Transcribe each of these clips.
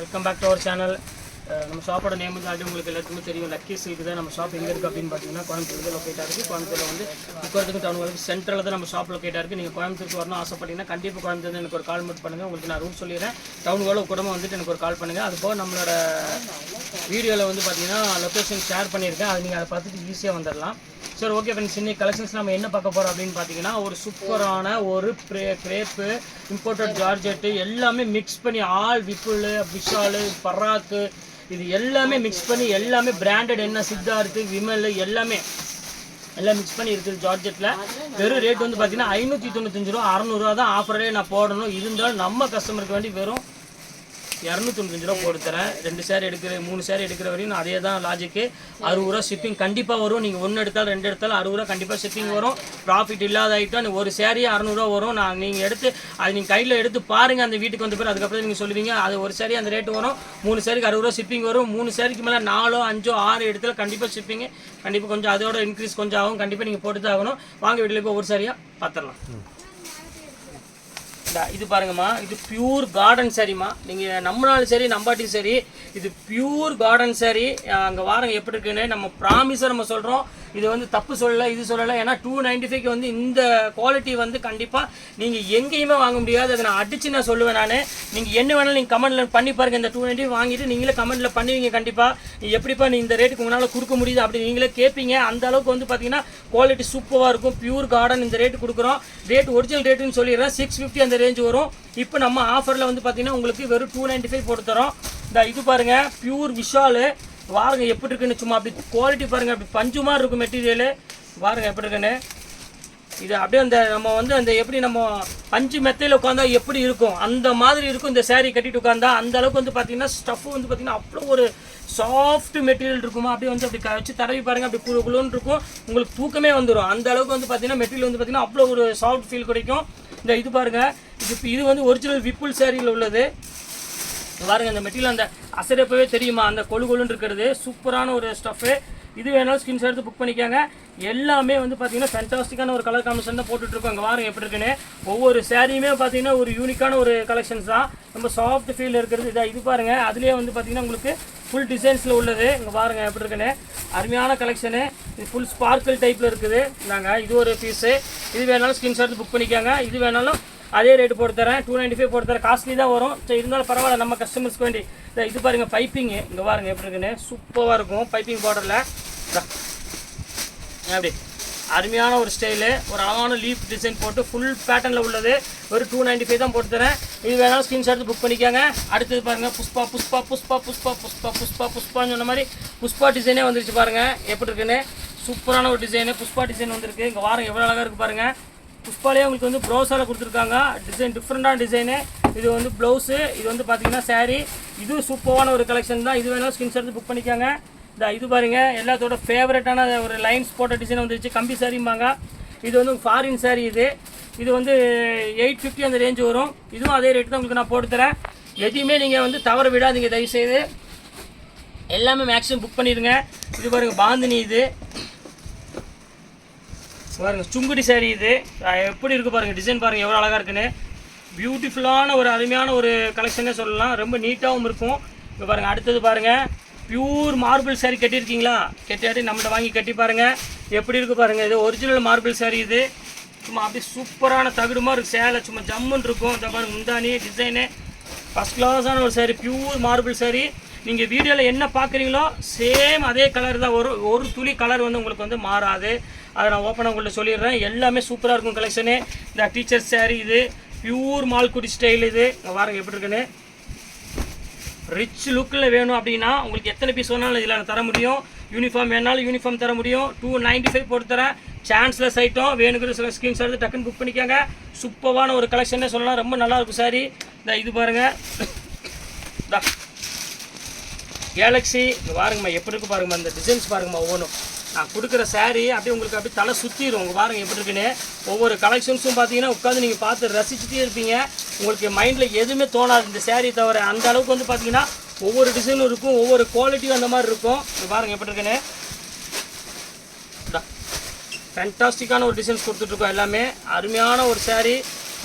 Welcome back to our channel நம்ம ஷாப்போட name வந்து ஆல்ரெடி உங்களுக்கு எல்லாத்துக்குமே தெரியும். லக்கி சில்க் தான் நம்ம ஷாப் எங்கே இருக்குது அப்படின்னு பார்த்தீங்கன்னா கோயம்புத்தூர் லொக்கேட்டாக இருக்குது கோயம்புத்தூரில் வந்து முக்கோரத்துக்கு டவுன் வந்து சென்டரில் தான் நம்ம ஷாப் லொக்கேட்டாக இருக்குது நீங்கள் கோயம்புத்தூருக்கு வரணும் ஆசைப்பட்டீங்கன்னா கண்டிப்பாக கோயம்புத்தூர் எனக்கு ஒரு கால் மட்டும் பண்ணுங்கள் உங்களுக்கு நான் ரூம் சொல்லிடுறேன். டவுன் கூட கூடமா வந்துட்டு எனக்கு ஒரு கால் பண்ணுங்கள் அது போக நம்மளோட வீடியோவில் வந்து பார்த்தீங்கன்னா லொக்கேஷன் ஷேர் பண்ணியிருக்கேன். அது நீங்கள் அதை பார்த்துட்டு ஈஸியாக வந்துடலாம். சரி ஓகே ஃப்ரெண்ட்ஸ் இன்னைக்கு கலெக்ஷன்ஸ் நம்ம என்ன பார்க்க போகிறோம் அப்படின்னு பார்த்தீங்கன்னா ஒரு சூப்பரான ஒரு ப்ரே க்ரேப்பு இம்போர்ட்டட் ஜார்ஜெட்டு எல்லாமே மிக்ஸ் பண்ணி ஆல் விப்புல் விஷாலு பராக்கு இது எல்லாமே மிக்ஸ் பண்ணி எல்லாமே பிராண்டட் என்ன சித்தார்த்து விமல் எல்லாமே எல்லாம் மிக்ஸ் பண்ணி இருக்குது ஜார்ஜெட்டில் வெறும் ரேட் வந்து பார்த்தீங்கன்னா ஐநூற்றி தொண்ணூத்தஞ்சு ரூபா அறநூறுவா தான் ஆஃபரே நான் போடணும். இருந்தாலும் நம்ம கஸ்டமருக்கு வேண்டி வெறும் இரநூத்தொண்ணூத்தஞ்சு ரூபா போட்டு தரேன். ரெண்டு சேர் எடுக்கிற மூணு சேர் எடுக்கிற வரையும் அதே தான் லாஜிக்கு அறுபது ரூபா ஷிப்பிங் கண்டிப்பாக வரும். நீங்கள் ஒன்று எடுத்தாலும் ரெண்டு எடுத்தாலும் அறுபது ரூபா கண்டிப்பாக ஷிப்பிங் வரும். ப்ராஃபிட் இல்லாத ஐட்டம் ஒரு சேரீ அறநூறுவா வரும். நான் நீங்கள் எடுத்து அது நீங்கள் கையில் எடுத்து பாருங்கள் அந்த வீட்டுக்கு வந்த பிறகு. அதுக்கப்புறம் நீங்கள் சொல்லுவீங்க அது ஒரு சேரீ அந்த ரேட்டு வரும். மூணு சேரீக்கு அறுபது ரூபா ஷிப்பிங் வரும். மூணு சேருக்கு மேலே நாலோ அஞ்சோ ஆறு இடத்துல கண்டிப்பாக ஷிப்பிங்கு கண்டிப்பாக கொஞ்சம் அதோட இன்க்ரீஸ் கொஞ்சம் ஆகும். கண்டிப்பாக நீங்கள் போட்டு தான் ஆகணும். வாங்க வீட்டில் இப்போ ஒரு சாரியாக பார்த்துடலாம் இந்த இது பாருங்கம்மா இது பியூர் கார்டன் சரிம்மா. நீங்கள் நம்மளாலும் சரி நம்பாட்டியும் சரி இது பியூர் கார்டன் சரி. அங்கே வாரங்க எப்படி இருக்குன்னு நம்ம ப்ராமிஸாக நம்ம சொல்கிறோம் இது வந்து தப்பு சொல்லலை இது சொல்லலை. ஏன்னா டூ நைன்டி ஃபைவ்க்கு வந்து இந்த குவாலிட்டி வந்து கண்டிப்பாக நீங்கள் எங்கேயுமே வாங்க முடியாது. அதை நான் அடிச்சு நான் சொல்லுவேன் நான். நீங்கள் என்ன வேணாலும் நீங்கள் கமெண்ட்டில் பண்ணி பாருங்க. இந்த டூ நைன்டி வாங்கிட்டு நீங்களே கமெண்ட்டில் பண்ணுவீங்க கண்டிப்பாக எப்படிப்பா நீ இந்த ரேட்டுக்கு உங்களால் கொடுக்க முடியுது அப்படி நீங்களே கேட்பீங்க அந்த அளவுக்கு வந்து பார்த்தீங்கன்னா குவாலிட்டி சூப்பராக இருக்கும். பியூர் கார்டன் இந்த ரேட்டு கொடுக்குறோம். ரேட் ஒரிஜினல் ரேட்டுன்னு சொல்லிடுறேன். சிக்ஸ் ஃபிஃப்டி அந்த ரேஞ்ச் வரும். இப்போ நம்ம ஆஃபரில் வந்து பார்த்தீங்கன்னா உங்களுக்கு வெறும் டூ நைன்ட்டி ஃபைவ் போட்டு தரோம். இந்த இது பாருங்கள் பியூர் விஷாலு வாருங்க எப்படி இருக்குன்னு சும்மா அப்படி குவாலிட்டி பாருங்க அப்படி பஞ்சு மாதிரி இருக்கும் மெட்டீரியலு பாருங்க எப்படி இருக்குன்னு. இது அப்படியே அந்த நம்ம வந்து அந்த எப்படி நம்ம பஞ்சு மெத்தையில் உட்காந்தா எப்படி இருக்கும்? அந்த மாதிரி இருக்கும் இந்த சேரீ கட்டிட்டு உட்காந்தா. அந்த அளவுக்கு வந்து பார்த்தீங்கன்னா ஸ்டஃப் வந்து பார்த்தீங்கன்னா அவ்வளோ ஒரு சாஃப்ட் மெட்டீரியல் இருக்குமா? அப்படியே வந்து அப்படி வச்சு தடவி பாருங்க அப்படி குழு குழுன்னு இருக்கும். உங்களுக்கு தூக்கமே வந்துடும் அந்த அளவுக்கு வந்து பார்த்தீங்கன்னா மெட்டீரியல் வந்து பார்த்தீங்கன்னா அவ்வளோ ஒரு சாஃப்ட் ஃபீல் கிடைக்கும். இந்த இது பாருங்கள் இது இது வந்து ஒரிஜினல் விப்புல் சேரீயில் உள்ளது. பாருங்கள் இந்த மெட்டீரியல் அந்த அசைப்பவே தெரியுமா? அந்த கொழு கொழுன்னு இருக்கிறது. சூப்பரான ஒரு ஸ்டஃப்பு இது வேணாலும் ஸ்கின்ஸ் எடுத்து புக் பண்ணிக்காங்க. எல்லாமே வந்து பார்த்தீங்கன்னா ஃபென்டாஸ்டிக்கான ஒரு கலர் காம்பினேஷன் தான் போட்டுட்ருக்கோம். இங்கே பாருங்க எப்படி இருக்குன்னு. ஒவ்வொரு சேரீயுமே பார்த்தீங்கன்னா ஒரு யூனிக்கான ஒரு கலெக்ஷன்ஸ் தான். ரொம்ப சாஃப்ட் ஃபீல் இருக்கிறது. இதாக இது பாருங்கள் அதுலேயே வந்து பார்த்தீங்கன்னா உங்களுக்கு ஃபுல் டிசைன்ஸில் உள்ளது. இங்கே பாருங்கள் எப்படி இருக்குன்னு. அருமையான கலெக்ஷனு இது ஃபுல் ஸ்பார்க்கிள் டைப்பில் இருக்குது. நாங்கள் இது ஒரு பீஸு இது வேணாலும் ஸ்கிரீன்ஷாட் எடுத்து புக் பண்ணிக்காங்க. இது வேணாலும் அதே ரேட்டு போட்டு தரேன் டூ நைன்டி ஃபைவ் போட்டு தரேன் காஸ்ட்லி தான் வரும். சரி இருந்தாலும் பரவாயில்ல நம்ம கஸ்டமர்ஸ்க்கு வேண்டி. இந்த இது பாருங்கள் பைப்பிங்கு இங்கே பாருங்கள் எப்படி இருக்குன்னு. சூப்பராக இருக்கும். பைப்பிங் பார்டரில் அப்படி. அருமையான ஒரு ஸ்டைலு ஒரு அழகான லீஃப் டிசைன் போட்டு ஃபுல் பேட்டர்னில் உள்ளது. ஒரு டூ நைன்டி ஃபைவ் தான் போட்டு தரேன் இது வேணாலும் ஸ்க்ரீன்ஷாட் எடுத்து புக் பண்ணிக்கோங்க. அடுத்தது பாருங்கள் புஷ்பா புஷ்பா புஷ்பா புஷ்பா புஷ்பா புஷ்பா புஷ்பான்னு சொன்ன மாதிரி புஷ்பா டிசைனே வந்துருச்சு பாருங்கள் எப்படி இருக்குன்னு? சூப்பரான ஒரு டிசைனு புஷ்பா டிசைன் வந்திருக்கு. இங்கே வாரம் எவ்வளோ அழகாக இருக்குது பாருங்கள் புஷ்பாலே உங்களுக்கு வந்து ப்ளவுஸால் கொடுத்துருக்காங்க. டிசைன் டிஃப்ரெண்ட்டான டிசைனு இது வந்து ப்ளவுஸு இது வந்து பார்த்தீங்கன்னா சாரீ இதுவும் சூப்பரான ஒரு கலெக்ஷன் தான். இது வேணாலும் ஸ்கின்ஸ் எடுத்து புக் பண்ணிக்கோங்க. இந்த இது பாருங்க. எல்லாத்தோட ஃபேவரட்டான ஒரு லைன்ஸ் போட்ட டிசைன் வந்துருச்சு. கம்பி சாரிம்பாங்க இது வந்து ஃபாரின் சாரீ இது. இது வந்து எயிட் ஃபிஃப்டி அந்த ரேஞ்சு வரும். இதுவும் அதே ரேட்டு தான் உங்களுக்கு நான் போட்டு தரேன். எதையுமே நீங்கள் வந்து தவற விடாதீங்க. தயவுசெய்து. எல்லாமே மேக்ஸிமம் புக் பண்ணிடுங்க. இது பாருங்கள் பாந்தினி இது. பாருங்க சுங்குடி saree இது. எப்படி இருக்கு பாருங்க டிசைன் பாருங்க எவ்வளோ அழகா இருக்குன்னு. பியூட்டிஃபுல்லான ஒரு அருமையான ஒரு கலெக்ஷனே சொல்லலாம். ரொம்ப நீட்டாகவும் இருக்கும். இப்போ பாருங்க அடுத்தது பாருங்க பியூர் மார்பிள் saree கட்டியிருக்கீங்களா? கட்டியாட்டி நம்மகிட்ட வாங்கி கட்டி பாருங்க. எப்படி இருக்கு பாருங்க இது ஒரிஜினல் மார்பிள் saree இது. சும்மா அப்படியே சூப்பரான தகுடு மாதிரி இருக்கு சேலை. சும்மா ஜம்முன்னு இருக்கும். இந்த பாருங்க முந்தானி டிசைனு ஃபஸ்ட் கிளாஸான ஒரு saree பியூர் மார்பிள் saree. நீங்கள் வீடியோவில் என்ன பார்க்குறீங்களோ சேம் அதே கலர் தான். ஒரு ஒரு துளி கலர் வந்து உங்களுக்கு வந்து மாறாது. அதை நான் ஓப்பனாக உங்கள்கிட்ட சொல்லிடுறேன். எல்லாமே சூப்பராக இருக்கும் கலெக்ஷனு இந்த டீச்சர் சேரீ இது பியூர் மால்குடி ஸ்டைல் இது. இங்க எப்படி இருக்குன்னு. ரிச் லுக்கில் வேணும் அப்படின்னா உங்களுக்கு எத்தனை பீஸ் வேணாலும் இதில் நான் தர முடியும். யூனிஃபார்ம் வேணாலும் யூனிஃபார்ம் தர முடியும். டூ நைன்ட்டி ஃபைவ் போட்டு தரேன். சான்ஸ்லெஸ் ஐட்டம் வேணுங்கிற சில ஸ்க்ரீன்ஸ் எடுத்து டக்குன்னு புக் பண்ணிக்கோங்க. சூப்பரான ஒரு கலெக்ஷனே சொல்லலாம் ரொம்ப நல்லா இருக்கும் சாரி இந்த இது பாருங்கள் கேலக்ஸி இங்கே பாருங்கம்மா எப்படி இருக்கு பாருங்கம்மா இந்த டிசைன்ஸ் பாருங்கம்மா ஒவ்வொன்றும். நான் கொடுக்குற சாரீ அப்படியே உங்களுக்கு அப்படியே தலை சுற்றிடும் உங்கள் பாருங்கள் எப்படி இருக்குன்னு. ஒவ்வொரு கலெக்ஷன்ஸும் பார்த்தீங்கன்னா உட்காந்து நீங்கள் பார்த்து ரசிச்சுட்டே இருப்பீங்க. உங்களுக்கு மைண்டில் எதுவுமே தோணாது இந்த saree தவிர. அந்த அளவுக்கு வந்து பார்த்தீங்கன்னா ஒவ்வொரு டிசைனும் இருக்கும் ஒவ்வொரு குவாலிட்டியும் அந்த மாதிரி இருக்கும். இங்க பாருங்கள் எப்படி இருக்குன்னு. ஃபேண்டாஸ்டிக்கான ஒரு டிசைன்ஸ் கொடுத்துட்ருக்கோம் எல்லாமே. அருமையான ஒரு சேரீ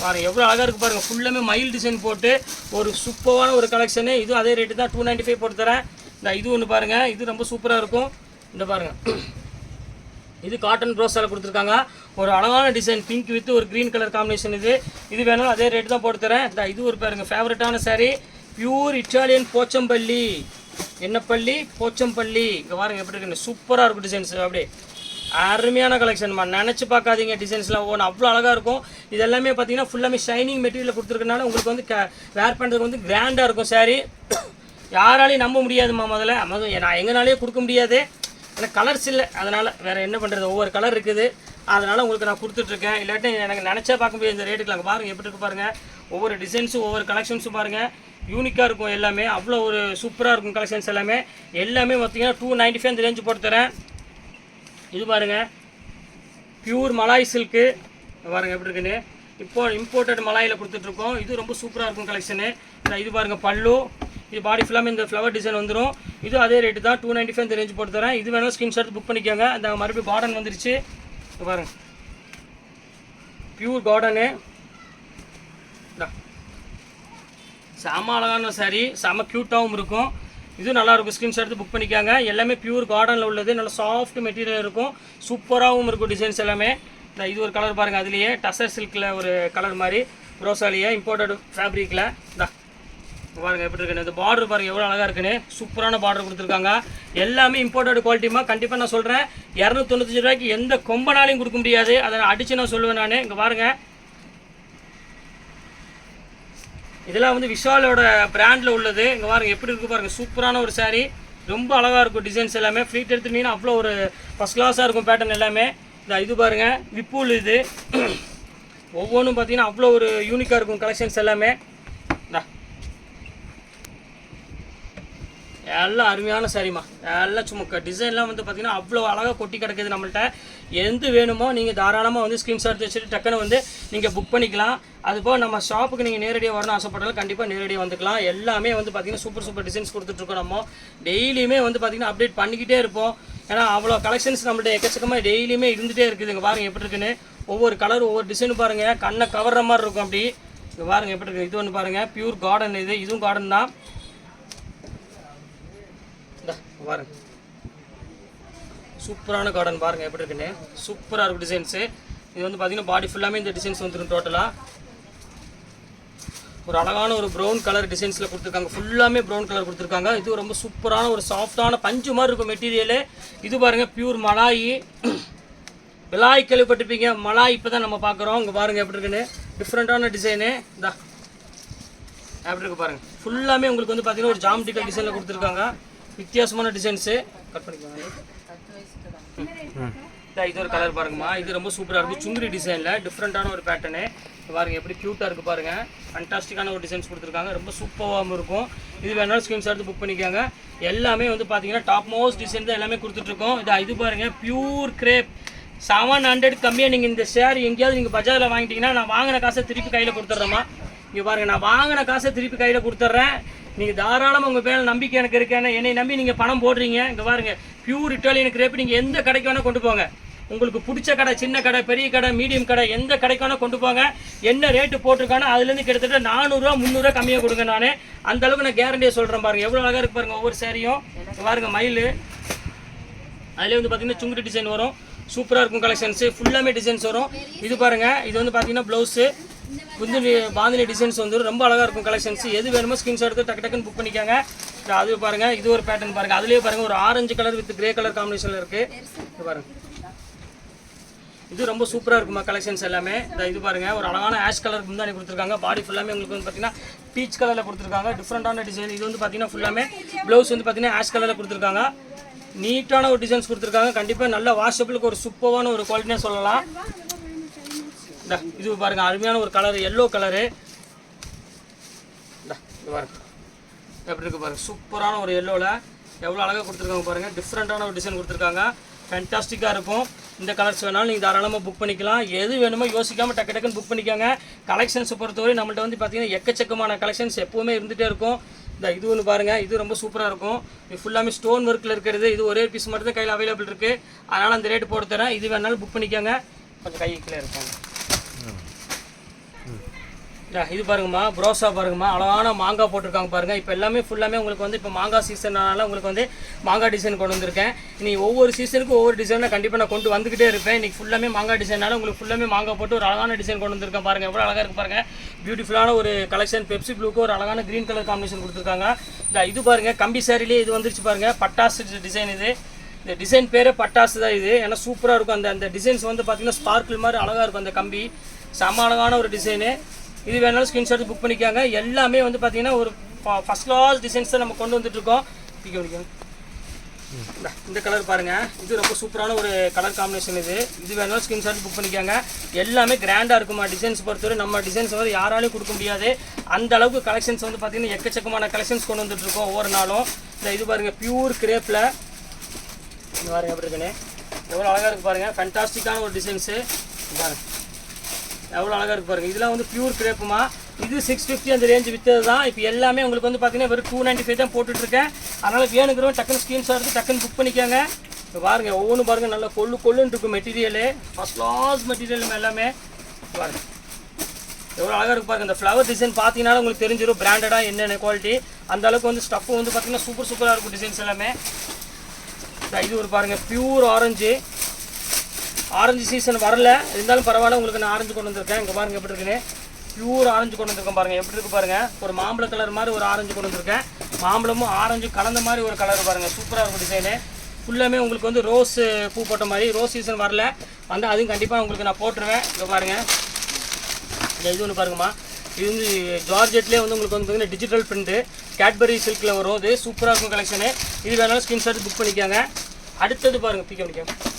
பாருங்க எவ்வளோ அழகாக இருக்குது பாருங்கள் ஃபுல்லாமே மயில் டிசைன் போட்டு ஒரு சூப்பரான ஒரு கலெக்ஷனு இதுவும் அதே ரேட்டு தான் டூ நைன்ட்டி ஃபைவ் போட்டு தரேன். இந்த இது ஒன்று பாருங்கள் இது ரொம்ப சூப்பராக இருக்கும். இந்த பாருங்கள் இது காட்டன் ப்ரோஸால் கொடுத்துருக்காங்க. ஒரு அழகான டிசைன் பிங்க் வித் ஒரு க்ரீன் கலர் காம்பினேஷன் இது. இது வேணாலும் அதே ரேட்டு தான் போட்டு தரேன் இந்த இது ஒரு பாருங்க ஃபேவரட்டான சாரீ பியூர் இட்டாலியன் போச்சம்பள்ளி. என்ன பள்ளி? போச்சம்பள்ளி. இங்கே பாருங்கள் எப்படி இருக்குன்னு. சூப்பராக இருக்கும் டிசைன்ஸ் அப்படியே. அருமையான கலெக்ஷன்மா நினச்சி பார்க்காதீங்க டிசைன்ஸ்லாம் ஒன்று அவ்வளோ அழகாக இருக்கும். இது எல்லாமே பார்த்தீங்கன்னா ஃபுல்லாமே ஷைனிங் மெட்டீரியல் கொடுத்துருக்கனால உங்களுக்கு வந்து க வேர் பண்ணுறதுக்கு வந்து கிராண்டாக இருக்கும் சாரீ யாராலையும் நம்ப முடியாதும்மா முதல்ல. முதல்ல நான் எங்கனாலேயே கொடுக்க முடியாது. ஏன்னா கலர்ஸ் இல்லை. அதனால் வேறு என்ன பண்ணுறது ஒவ்வொரு கலர் இருக்குது. அதனால் உங்களுக்கு நான் கொடுத்துட்ருக்கேன். இல்லாட்டி எனக்கு நினச்சா பார்க்க முடியாது. இந்த ரேட்டுக்கு அங்கே பாருங்கள் எப்படி இருக்கு பாருங்கள் ஒவ்வொரு டிசைன்ஸும் ஒவ்வொரு கலெக்ஷன்ஸும் பாருங்கள் யூனிக்காக இருக்கும் எல்லாமே. அவ்வளோ ஒரு சூப்பராக இருக்கும் கலெக்ஷன்ஸ் எல்லாமே. எல்லாமே பார்த்தீங்கன்னா டூ நைன்ட்டி ஃபைவ் அந்த ரேஞ்சு போட்டு தரேன். இது பாருங்கள் பியூர் மலாய் சில்க்கு பாருங்கள் எப்படி இருக்குன்னு. இப்போ இம்போர்ட்டட் மலாயில் கொடுத்துட்ருக்கோம். இது ரொம்ப சூப்பராக இருக்கும் கலெக்ஷனு இது பாருங்கள் பல்லு. இது பாடி ஃபுல்லாமே இந்த ஃப்ளவர் டிசைன் வந்துடும் இது அதே ரேட்டு தான் டூ நைன்ட்டி ஃபைவ் இந்த ரேஞ்ச் போட்டு தரேன். இது வேணால் ஸ்க்ரீன்ஷாட் புக் பண்ணிக்கோங்க. அந்த மறுபடியும் கார்டன் வந்துருச்சு. பாருங்கள் பாருங்க. பியூர் கார்டனு செம அழகான சாரி செம க்யூட்டாகவும் இருக்கும். இதுவும் நல்லாயிருக்கும் இருக்கும் ஸ்க்ரீன்ஷாட் எடுத்து புக் பண்ணிக்காங்க. எல்லாமே பியூர் கார்டனில் உள்ளது. நல்ல சாஃப்ட் மெட்டீரியல் இருக்கும். சூப்பராகவும் இருக்கும் டிசைன்ஸ் எல்லாமே. இந்த இது ஒரு கலர் பாருங்கள் அதுலேயே. டசர் சில்கில் ஒரு கலர் மாதிரி. ரோசாலியே இம்போர்ட்டட் ஃபேப்ரிக்கில் இந்த. பாருங்க எப்படி இருக்குன்னு. இந்த பார்டர் பாருங்க எவ்வளோ அழகாக இருக்குன்னு. சூப்பரான பார்டர் கொடுத்துருக்காங்க. எல்லாமே இம்போர்ட்டட் குவாலிட்டிமா கண்டிப்பாக நான் சொல்கிறேன் இரநூத்தொண்ணூத்தஞ்சு ரூபாய்க்கு எந்த கொம்பனாலையும் கொடுக்க முடியாது. அதை அடித்து நான் சொல்லுவேன் நான். இங்கே பாருங்கள் இதெல்லாம் வந்து விஷாலோட பிராண்டில் உள்ளது. இங்கே பாருங்க எப்படி இருக்கு பாருங்க. சூப்பரான ஒரு saree. ரொம்ப அழகாக இருக்கும் டிசைன்ஸ் எல்லாமே. ஃப்ளீட் எடுத்துட்டீங்கன்னா அவ்வளோ ஒரு ஃபஸ்ட் கிளாஸாக இருக்கும் பேட்டர்ன் எல்லாமே. இந்த இது பாருங்கள் விப்புல் இது. ஒவ்வொன்றும் பார்த்தீங்கன்னா அவ்வளோ ஒரு யூனிக்காக இருக்கும் கலெக்ஷன்ஸ் எல்லாமே. எல்லாம் அருமையான சரிம்மா. எல்லாம் சும்மா டிசைன்லாம் வந்து பார்த்திங்கன்னா அவ்வளோ அழகாக கொட்டி கிடக்குது நம்மள்ட்ட. எந்த வேணுமோ நீங்கள் தாராளமாக வந்து ஸ்க்ரீன்ஷாட் வச்சுட்டு டக்குன்னு வந்து நீங்கள் புக் பண்ணிக்கலாம். அதுபோல் நம்ம ஷாப்புக்கு நீங்கள் நேரடியாக வரணும் ஆசைப்பட்டாலும் கண்டிப்பாக நேரடியாக வந்துக்கலாம். எல்லாமே வந்து பார்த்தீங்கன்னா சூப்பர் சூப்பர் டிசைன்ஸ் கொடுத்துட்ருக்கோம் நம்ம. டெய்லியுமே வந்து பார்த்தீங்கன்னா அப்டேட் பண்ணிக்கிட்டே இருப்போம். ஏன்னா அவ்வளோ கலெக்ஷன்ஸ் நம்மள்ட்ட எக்கச்சக்கமாக டெய்லியுமே இருந்துகிட்டே இருக்குது. இங்கே பாருங்கள் எப்படி இருக்குன்னு. ஒவ்வொரு கலர் ஒவ்வொரு டிசைன் பாருங்கள் கண்ணை கவர்ற மாதிரி இருக்கும் அப்படி. இங்கே பாருங்கள் எப்படி இருக்குது இது ஒன்று பாருங்கள் பியூர் கார்டன் இது. இதுவும் கார்டன் தான். பாருங்க. சூப்பரான கார்டன் பாருங்க எப்படி இருக்குன்னு. சூப்பராக இருக்கும் டிசைன்ஸு இது வந்து பார்த்தீங்கன்னா பாடி ஃபுல்லாமே இந்த டிசைன்ஸ் வந்துடும் டோட்டலாக ஒரு அழகான ஒரு ப்ரௌன் கலர் டிசைன்ஸில் கொடுத்துருக்காங்க. ஃபுல்லாமே ப்ரௌன் கலர் கொடுத்துருக்காங்க. இது ரொம்ப சூப்பரான ஒரு சாஃப்டான பஞ்சு மாதிரி இருக்கும் மெட்டீரியலு இது பாருங்கள் பியூர் மலாயி. விலாய் கேள்விப்பட்டிருப்பீங்க. மலாய் இப்போ தான் நம்ம பார்க்குறோம். இங்கே பாருங்கள் எப்படி இருக்குன்னு. டிஃப்ரெண்ட்டான டிசைனு இந்தா. அப்படி இருக்கு பாருங்கள் ஃபுல்லாமே உங்களுக்கு வந்து பார்த்தீங்கன்னா ஒரு ஜாமெட்ரிக்கல் டிசைனில் கொடுத்துருக்காங்க. வித்தியாசமான டிசைன்ஸு கட் பண்ணிக்கோங்க. இதா, இது ஒரு கலர் பாருங்கம்மா. இது ரொம்ப சூப்பராக இருக்கும் சுங்குரி டிசைனில் டிஃப்ரெண்ட்டான ஒரு பேட்டர்னு பாருங்கள் எப்படி க்யூட்டாக இருக்குது பாருங்கள் ஃபண்டாஸ்டிக்கான ஒரு டிசைன்ஸ் கொடுத்துருக்காங்க. ரொம்ப சூப்பராகவும் இருக்கும். இது வேணாலும் ஸ்க்ரீன்ஷாட் எடுத்து புக் பண்ணிக்காங்க. எல்லாமே வந்து பார்த்தீங்கன்னா டாப் மோஸ்ட் டிசைன் தான் எல்லாமே கொடுத்துட்ருக்கோம். இதா இது பாருங்கள் பியூர் கிரேப் செவன் ஹண்ட்ரட் கம்மியாக நீங்கள் இந்த ஷேர் எங்கேயாவது நீங்கள் பஜாரில் வாங்கிட்டீங்கன்னா நான் வாங்கின காசை திருப்பி கையில் கொடுத்துட்றேம்மா. இங்கே பாருங்கள் நான் வாங்கின காசை திருப்பி கையில் கொடுத்துட்றேன். நீங்கள் தாராளமாக உங்கள் மேலே நம்பிக்கை எனக்கு இருக்கேன்னு என்னை நம்பி நீங்கள் பணம் போடுறீங்க. இங்கே பாருங்க. பியூர் இட்டாலியன் கிரேப் நீங்கள் எந்த கடைக்கு வேணால் கொண்டு போங்க. உங்களுக்கு பிடிச்ச கடை சின்ன கடை பெரிய கடை மீடியம் கடை எந்த கடைக்கான வேணால் கொண்டு போங்க. என்ன ரேட்டு போட்டிருக்கானோ அதுலேருந்து கிட்டத்தட்ட நானூறுரூவா முந்நூறுரூவா கம்மியாக கொடுங்க நான். அந்த அளவுக்கு நான் கேரண்டியாக சொல்கிறேன் பாருங்க. எவ்வளோ அழகாக இருக்கு பாருங்க ஒவ்வொரு சேரீயும் பாருங்கள் பாருங்க மயில். அதிலே வந்து பார்த்தீங்கன்னா சுங்குடி டிசைன் வரும். சூப்பராக இருக்கும் கலெக்ஷன்ஸு ஃபுல்லாமே டிசைன்ஸ் வரும். இது பாருங்கள் இது வந்து பார்த்தீங்கன்னா ப்ளவுஸு குந்து பாந்தினி டிசைன்ஸ் வந்து ரொம்ப அழகாக இருக்கும் கலெக்ஷன்ஸ் எது வேணுமோ ஸ்கின்ஸ் எடுத்து டக்கு டக்குன்னு புக் பண்ணிக்காங்க. அது பாருங்கள் இது ஒரு பேட்டர்ன் பாருங்கள் அதுலேயே பாருங்கள் ஒரு orange colour with grey colour காம்பினேஷனில் இருக்குது பாருங்கள் இது ரொம்ப சூப்பராக இருக்குமா கலெக்ஷன்ஸ் எல்லாமே? இந்த இது பாருங்க ஒரு அழகான ஆஷ் கலர் முந்தானி கொடுத்துருக்காங்க. பாடி ஃபுல்லாமே உங்களுக்கு வந்து பார்த்தீங்கன்னா பீச் கலரில் கொடுத்துருக்காங்க. டிஃப்ரெண்ட்டான டிசைன் இது வந்து பார்த்தீங்கன்னா ஃபுல்லாமே ப்ளவுஸ் வந்து பார்த்தீங்கன்னா ஆஷ் கலரில் கொடுத்துருக்காங்க. நீட்டான ஒரு டிசைன்ஸ் கொடுத்துருக்காங்க. கண்டிப்பாக நல்ல வாஷப்புளுக்கு ஒரு சூப்பரான ஒரு குவாலிட்டியாக சொல்லலாம். இந்த இது பாருங்க அருமையான ஒரு கலரு எல்லோ கலரு இந்த இது பாருங்க. எப்படி இருக்கு பாருங்க சூப்பரான ஒரு எல்லோவில் எவ்வளோ அழகாக கொடுத்துருக்காங்க பாருங்க டிஃப்ரெண்ட்டான ஒரு டிசைன் கொடுத்துருக்காங்க. ஃபேன்டாஸ்டிக்காக இருக்கும். இந்த கலர்ஸ் வேணாலும் நீங்கள் தாராளமாக புக் பண்ணிக்கலாம். எது வேணுமோ யோசிக்காமல் டக்கு டக்குன்னு புக் பண்ணிக்கோங்க. கலெக்ஷன்ஸை பொறுத்தவரை நம்மள்ட்ட வந்து பார்த்தீங்கன்னா எக்கச்சக்கமான கலெக்ஷன்ஸ் எப்போவுமே இருந்துகிட்டே இருக்கும். இந்த இது ஒன்று பாருங்கள் இது ரொம்ப சூப்பராக இருக்கும். இது ஃபுல்லாமே ஸ்டோன் ஒர்க்கில் இருக்கிறது. இது ஒரே பீஸ் மட்டும் தான் கையில் அவைலபிள் இருக்குது அதனால் அந்த ரேட்டு போட்டு தரேன். இது வேணாலும் புக் பண்ணிக்கோங்க. கொஞ்சம் கையில் கீழே இருக்கும் இது பாருங்கம்மா ப்ரோஸா பாருங்கம்மா. அழகான மாங்காய் போட்டிருக்காங்க பாருங்க. இப்போ எல்லாமே ஃபுல்லாமே உங்களுக்கு வந்து இப்போ மாங்காய் சீசனால உங்களுக்கு வந்து மாங்காய் டிசைன் கொண்டு வந்திருக்கேன். நீ ஒவ்வொரு சீசனுக்கும் ஒவ்வொரு டிசைனை கண்டிப்பாக நான் கொண்டு வந்துக்கிட்டே இருப்பேன். இன்றைக்கி ஃபுல்லாமே மாங்காய் டிசைனால உங்களுக்கு ஃபுல்லாமே மாங்காய் போட்டு ஒரு அழகான டிசைன் கொண்டு வந்திருக்கேன் பாருங்க. எவ்வளோ அழகாக இருக்கு பாருங்க. பியூட்டிஃபுல்லான ஒரு கலெக்ஷன் பெப்சி ப்ளூக்கு ஒரு அழகான க்ரீன் கலர் காம்பினேஷன் கொடுத்துருக்காங்க. இந்த இது பாருங்க கம்பி சாரிலே இது வந்துருச்சு பாருங்க. பட்டாசு டிசைன் இது. இந்த டிசைன் பேரே பட்டாசு தான் இது. ஏன்னா சூப்பராக இருக்கும். அந்த அந்த டிசைன்ஸ் வந்து பார்த்தீங்கன்னா ஸ்பார்க்கிள் மாதிரி அழகாக இருக்கும் அந்த கம்பி. செம அழகான ஒரு டிசைனு இது வேணாலும் ஸ்க்ரீன்ஷாட் புக் பண்ணிக்காங்க. எல்லாமே வந்து பார்த்தீங்கன்னா ஒரு ஃபஸ்ட் கிளாஸ் டிசைன்ஸ் தான் நம்ம கொண்டு வந்துட்டுருக்கோம் பிக்க இந்த கலர் பாருங்கள் இது ரொம்ப சூப்பரான ஒரு கலர் காம்பினேஷன் இது. இது வேணாலும் ஸ்க்ரீன்ஷாட் புக் பண்ணிக்காங்க. எல்லாமே கிராண்டாக இருக்குமா டிசைன்ஸ் பொறுத்தவரை? நம்ம டிசைன்ஸ் வந்து யாராலையும் கொடுக்க முடியாது. அந்த அளவுக்கு கலெக்ஷன்ஸ் வந்து பார்த்தீங்கன்னா எக்கச்சக்கமான கலெக்ஷன்ஸ் கொண்டு வந்துட்டுருக்கோம் ஒவ்வொரு நாளும். இந்த இது பாருங்கள் பியூர் கிரேப்பில் டிசைன் பாருங்க எப்படி இருக்குன்னு. எவ்வளோ அழகாக இருக்கு பாருங்க. ஃபேண்டாஸ்டிக்கான ஒரு டிசைன்ஸு பாருங்க. எவ்வளோ அழகாக இருக்கு பாருங்க. இதெல்லாம் வந்து பியூர் கிரேப்புமா இது சிக்ஸ் ஃபிஃப்டி அந்த ரேஞ்சு விற்றது தான். இப்போ எல்லாமே உங்களுக்கு வந்து பார்த்தீங்கன்னா வெறும் டூ நைன்ட்டி ஃபைவ் தான் போட்டுட்ருக்கேன். அதனால் வேணுங்கிறவங்க டக்குன்னு ஸ்க்ரீன்ஷாட் எடுத்து டக்குன்னு புக் பண்ணிக்கோங்க. இப்போ பாருங்க ஒவ்வொன்றும் பாருங்கள் நல்லா கொள்ளு கொள்ளுன்னு இருக்கும் மெட்டீரியலு ஃபஸ்ட் கிளாஸ் மெட்டீரியல் எல்லாமே. பாருங்க. எவ்வளோ அழகாக இருக்கு பாருங்க. இந்த ஃப்ளவர் டிசைன் பார்த்தீங்கன்னா உங்களுக்கு தெரிஞ்சிடும் பிராண்டடாக என்னென்ன குவாலிட்டி அந்த அளவுக்கு வந்து ஸ்டஃப் வந்து பார்த்தீங்கன்னா சூப்பர் சூப்பராக இருக்கும் டிசைன்ஸ் எல்லாமே. இது ஒரு பாருங்கள் பியூர் ஆரஞ்சு ஆரஞ்சு சீசன் வரல. இருந்தாலும் பரவாயில்ல உங்களுக்கு நான் ஆரஞ்சு கொண்டு வந்திருக்கேன். இங்கே பாருங்கள் எப்படி இருக்குன்னு. பியூர் ஆரஞ்சு கொண்டு வந்திருக்கேன் பாருங்கள் எப்படி இருக்கு பாருங்கள் ஒரு மாம்பழ கலர் மாதிரி ஒரு ஆரஞ்சு கொண்டு வந்திருக்கேன். மாம்பழமும் ஆரஞ்சு கலந்த மாதிரி ஒரு கலர் பாருங்கள் சூப்பராக இருக்கும் டிசைனு ஃபுல்லாமே உங்களுக்கு வந்து ரோஸ் பூ போட்ட மாதிரி. ரோஸ் சீசன் வரல. வந்தால் அதுவும் கண்டிப்பாக உங்களுக்கு நான் போட்டுருவேன். இங்கே பாருங்கள் இந்த இது ஒன்று பாருங்கம்மா. இது வந்து ஜார்ஜெட்லேயே வந்து உங்களுக்கு வந்து பார்த்தீங்கன்னா டிஜிட்டல் பிரிண்ட்டு கேட்பரி சில்கில் வரும். இது சூப்பராக இருக்கும் கலெக்ஷனு இது வேணாலும் ஸ்க்ரீன்ஷாட் புக் பண்ணிக்காங்க. அடுத்தது பாருங்கள் பிக்க பண்ணிக்க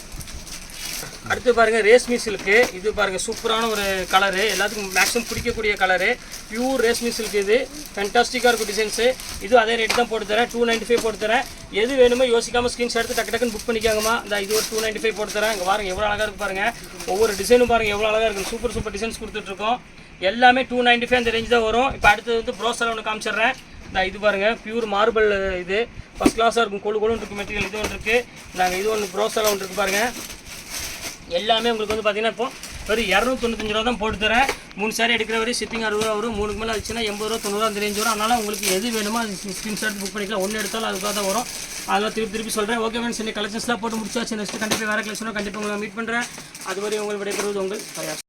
அடுத்து பாருங்கள் ரேஷ்மி சில்க்கு இது பாருங்க சூப்பரான ஒரு கலரு எல்லாத்துக்கும் மேக்ஸிமம் பிடிக்கக்கூடிய கலரு பியூர் ரேஷ்மி சில்க் இது. ஃபென்டாஸ்டிக்காக இருக்கும் டிசைன்ஸு இது அதே ரேட் தான் போட்டு தரேன். டூ நைன்ட்டி ஃபைவ் போட்டு தரேன். எது வேணுமோ யோசிக்காமல் ஸ்க்ரீன்ஷாட் எடுத்து டக்கு டக்குன்னு புக் பண்ணிக்காங்கம்மா. இந்த இது ஒரு டூ நைன்ட்டி ஃபைவ் போட்டு தரேன். இங்கே பாருங்க எவ்வளோ அழகாக இருக்கு பாருங்க. ஒவ்வொரு டிசைனும் பாருங்கள் எவ்வளோ அழகாக இருக்குது சூப்பர் சூப்பர் டிசைன்ஸ் கொடுத்துட்ருக்கோம் எல்லாமே டூ நைன்ட்டி ஃபைவ் அந்த ரேஞ்ச் தான் வரும். இப்போ அடுத்தது வந்து ப்ரோசர் ஒன்று காமிச்சிடுறேன். இந்த இது பாருங்கள் பியூர் மார்பிள் இது. ஃபஸ்ட் கிளாஸாக இருக்கும் கொழு கொழுன்னு இருக்கு மெட்டீரியல் இது ஒன்று இருக்குது நாங்கள் இது ஒன்று ப்ரோசர் ஒன்று இருக்குது பாருங்கள் எல்லாமே உங்களுக்கு வந்து பார்த்தீங்கன்னா இப்போ வெறும் இரநூத்தொண்ணூத்தஞ்சு ரூபா தான் போட்டு தரேன். மூணு சாரி எடுக்கிற வரையும் ஷிப்பிங் அறுபது ரூபா வரும். மூணுக்கு மேலே வச்சுன்னா எண்பது ரூபா தொண்ணூறு அந்த ரேஞ்ச் வரும். அதனால் உங்களுக்கு எது வேணுமோ அது ஸ்க்ரீன்ஷாட் புக் பண்ணிக்கலாம். ஒன்று எடுத்தாலும் அதுக்காக தான் வரும். அதெல்லாம் திருப்பி திருப்பி சொல்கிறேன் ஓகே மேம் இன்னைக்கு கலெக்ஷன்ஸ்லாம் போட்டு முடிச்சாச்சு. நெக்ஸ்ட்டு கண்டிப்பாக வேறு கலெக்ஷனும் கண்டிப்பாக உங்களை மீட் பண்ணுறேன் அது அதுவரை உங்களுக்கு விடைபெறுவது உங்கள் தயார்.